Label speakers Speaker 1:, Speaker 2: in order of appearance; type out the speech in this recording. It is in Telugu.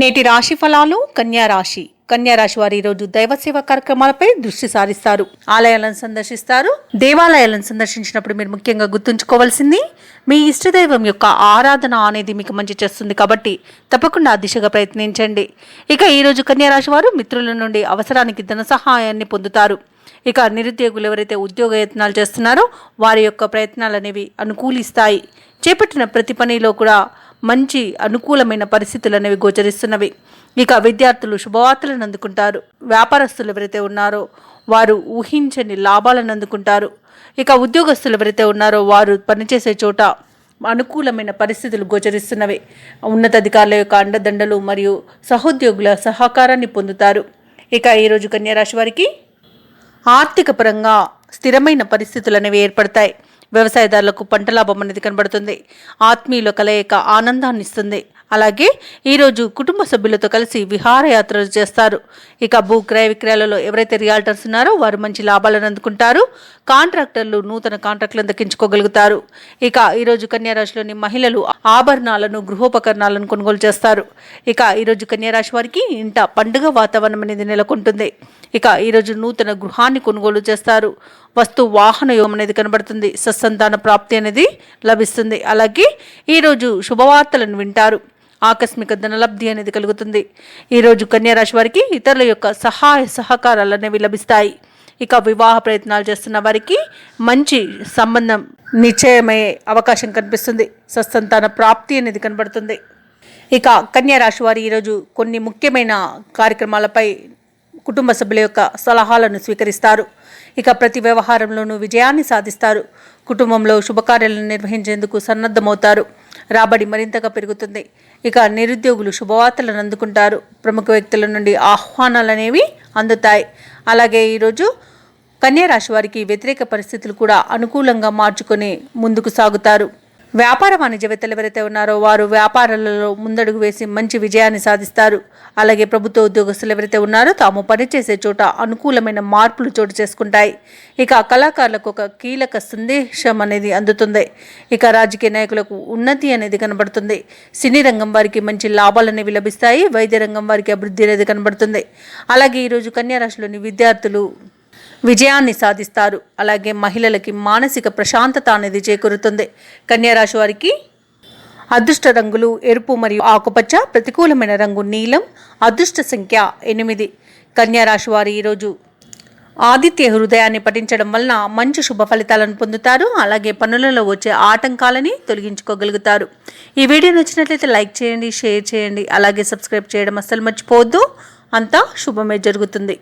Speaker 1: నేటి రాశి ఫలాలు కన్యా రాశి. కన్యా రాశి వారు ఈరోజు దైవ సేవ కార్యక్రమాలపై దృష్టి సారిస్తారు. ఆలయాలను సందర్శిస్తారు. దేవాలయాలను సందర్శించినప్పుడు మీరు ముఖ్యంగా గుర్తుంచుకోవాల్సింది మీ ఇష్టదైవం యొక్క ఆరాధన అనేది మీకు మంచి చేస్తుంది కాబట్టి తప్పకుండా ఆ దిశగా ప్రయత్నించండి. ఇక ఈరోజు కన్యారాశి వారు మిత్రుల నుండి అవసరానికి ధన సహాయాన్ని పొందుతారు. ఇక నిరుద్యోగులు ఎవరైతే ఉద్యోగ యత్నాలు చేస్తున్నారో వారి యొక్క ప్రయత్నాలు అనేవి అనుకూలిస్తాయి. చేపట్టిన ప్రతి పనిలో కూడా మంచి అనుకూలమైన పరిస్థితులు అనేవి గోచరిస్తున్నవి. ఇక విద్యార్థులు శుభవార్తలను అందుకుంటారు. వ్యాపారస్తులు ఎవరైతే ఉన్నారో వారు ఊహించని లాభాలను అందుకుంటారు. ఇక ఉద్యోగస్తులు ఎవరైతే ఉన్నారో వారు పనిచేసే చోట అనుకూలమైన పరిస్థితులు గోచరిస్తున్నవి. ఉన్నతాధికారుల యొక్క అండదండలు మరియు సహోద్యోగుల సహకారాన్ని పొందుతారు. ఇక ఈరోజు కన్యారాశి వారికి ఆర్థిక పరంగా స్థిరమైన పరిస్థితులు అనేవి ఏర్పడతాయి. వ్యవసాయదారులకు పంట లాభం అనేది కనబడుతుంది. ఆత్మీయుల కలయిక ఆనందాన్ని ఇస్తుంది. అలాగే ఈరోజు కుటుంబ సభ్యులతో కలిసి విహారయాత్రలు చేస్తారు. ఇక భూ క్రయ విక్రయాలలో ఎవరైతే రియాల్టర్స్ ఉన్నారో వారు మంచి లాభాలను అందుకుంటారు. కాంట్రాక్టర్లు నూతన కాంట్రాక్టులను దక్కించుకోగలుగుతారు ఇక ఈరోజు కన్యారాశిలోని మహిళలు ఆభరణాలను గృహోపకరణాలను కొనుగోలు చేస్తారు. ఇక ఈరోజు కన్యారాశి వారికి ఇంట పండుగ వాతావరణం అనేది నెలకొంటుంది. ఇక ఈరోజు నూతన గృహాన్ని కొనుగోలు చేస్తారు. వస్తు వాహన యోగం అనేది కనబడుతుంది. సత్సంతాన ప్రాప్తి అనేది లభిస్తుంది. అలాగే ఈరోజు శుభవార్తలను వింటారు. ఆకస్మిక ధనలబ్ధి అనేది కలుగుతుంది. ఈరోజు కన్యారాశి వారికి ఇతరుల యొక్క సహాయ సహకారాలు అనేవి లభిస్తాయి. ఇక వివాహ ప్రయత్నాలు చేస్తున్న వారికి మంచి సంబంధం నిశ్చయమయ్యే అవకాశం కనిపిస్తుంది. సస్తంతాన ప్రాప్తి అనేది కనబడుతుంది. ఇక కన్యా రాశి వారు ఈరోజు కొన్ని ముఖ్యమైన కార్యక్రమాలపై కుటుంబ సభ్యుల యొక్క సలహాలను స్వీకరిస్తారు. ఇక ప్రతి వ్యవహారంలోనూ విజయాన్ని సాధిస్తారు. కుటుంబంలో శుభకార్యాలను నిర్వహించేందుకు సన్నద్ధమవుతారు. రాబడి మరింతగా పెరుగుతుంది. ఇక నిరుద్యోగులు శుభవార్తలను అందుకుంటారు. ప్రముఖ వ్యక్తుల నుండి ఆహ్వానాలు అనేవి అందుతాయి. అలాగే ఈరోజు కన్యారాశి వారికి వ్యతిరేక పరిస్థితులు కూడా అనుకూలంగా మార్చుకొని ముందుకు సాగుతారు. వ్యాపార వాణిజ్యవేత్తలు ఎవరైతే ఉన్నారో వారు వ్యాపారాలలో ముందడుగు వేసి మంచి విజయాన్ని సాధిస్తారు. అలాగే ప్రభుత్వ ఉద్యోగస్తులు ఎవరైతే ఉన్నారో తాము పనిచేసే చోట అనుకూలమైన మార్పులు చోటు చేసుకుంటాయి. ఇక కళాకారులకు ఒక కీలక సందేశం అనేది అందుతుంది. ఇక రాజకీయ నాయకులకు ఉన్నతి అనేది కనబడుతుంది. సినీ రంగం వారికి మంచి లాభాలు అనేవి లభిస్తాయి. వైద్య రంగం వారికి అభివృద్ధి అనేది కనబడుతుంది. అలాగే ఈరోజు కన్యారాశిలోని విద్యార్థులు విజయాన్ని సాధిస్తారు. అలాగే మహిళలకి మానసిక ప్రశాంతత అనేది చేకూరుతుంది. కన్యారాశి వారికి అదృష్ట రంగులు ఎరుపు మరియు ఆకుపచ్చ ప్రతికూలమైన రంగు నీలం అదృష్ట సంఖ్య ఎనిమిది. కన్యారాశి వారు ఈరోజు ఆదిత్య హృదయాన్ని పఠించడం వలన మంచి శుభ ఫలితాలను పొందుతారు. అలాగే పనులలో వచ్చే ఆటంకాలని తొలగించుకోగలుగుతారు. ఈ వీడియో నచ్చినట్లయితే లైక్ చేయండి షేర్ చేయండి. అలాగే సబ్స్క్రైబ్ చేయడం అస్సలు మర్చిపోవద్దు. అంతా శుభమే జరుగుతుంది.